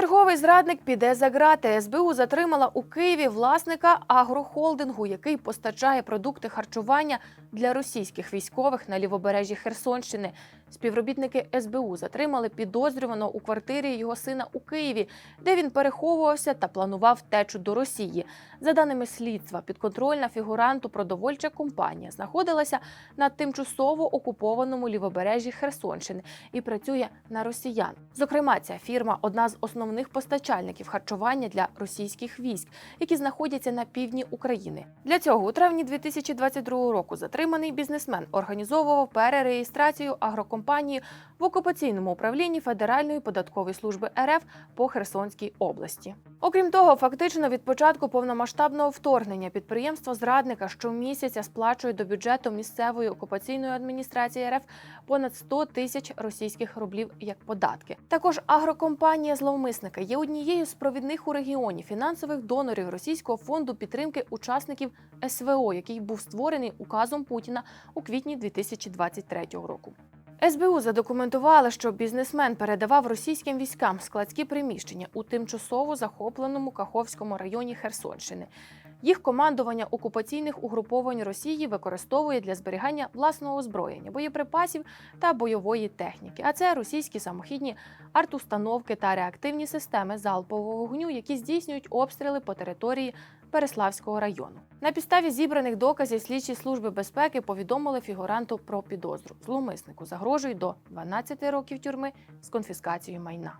Черговий зрадник піде за грати. СБУ затримала у Києві власника агрохолдингу, який постачає продукти харчування для російських військових на лівобережжі Херсонщини. Співробітники СБУ затримали підозрюваного у квартирі його сина у Києві, де він переховувався та планував втечу до Росії. За даними слідства, підконтрольна фігуранту продовольча компанія знаходилася на тимчасово окупованому лівобережжі Херсонщини і працює на росіян. Зокрема, ця фірма одна з основних постачальників харчування для російських військ, які знаходяться на півдні України. Для цього у травні 2022 року затриманий бізнесмен організовував перереєстрацію агрокомпанії в окупаційному управлінні Федеральної податкової служби РФ по Херсонській області. Окрім того, фактично від початку повномасштабного вторгнення підприємство зрадника щомісяця сплачує до бюджету місцевої окупаційної адміністрації РФ понад 100 тисяч російських рублів як податки. Також агрокомпанія зловмисника є однією з провідних у регіоні фінансових донорів Російського фонду підтримки учасників СВО, який був створений указом Путіна у квітні 2023 року. СБУ задокументувала, що бізнесмен передавав російським військам складські приміщення у тимчасово захопленому Каховському районі Херсонщини. Їх командування окупаційних угруповань Росії використовує для зберігання власного озброєння, боєприпасів та бойової техніки. А це російські самохідні артустановки та реактивні системи залпового вогню, які здійснюють обстріли по території Переславського району. На підставі зібраних доказів слідчі служби безпеки повідомили фігуранту про підозру. Зловмиснику загрожують до 12 років тюрми з конфіскацією майна.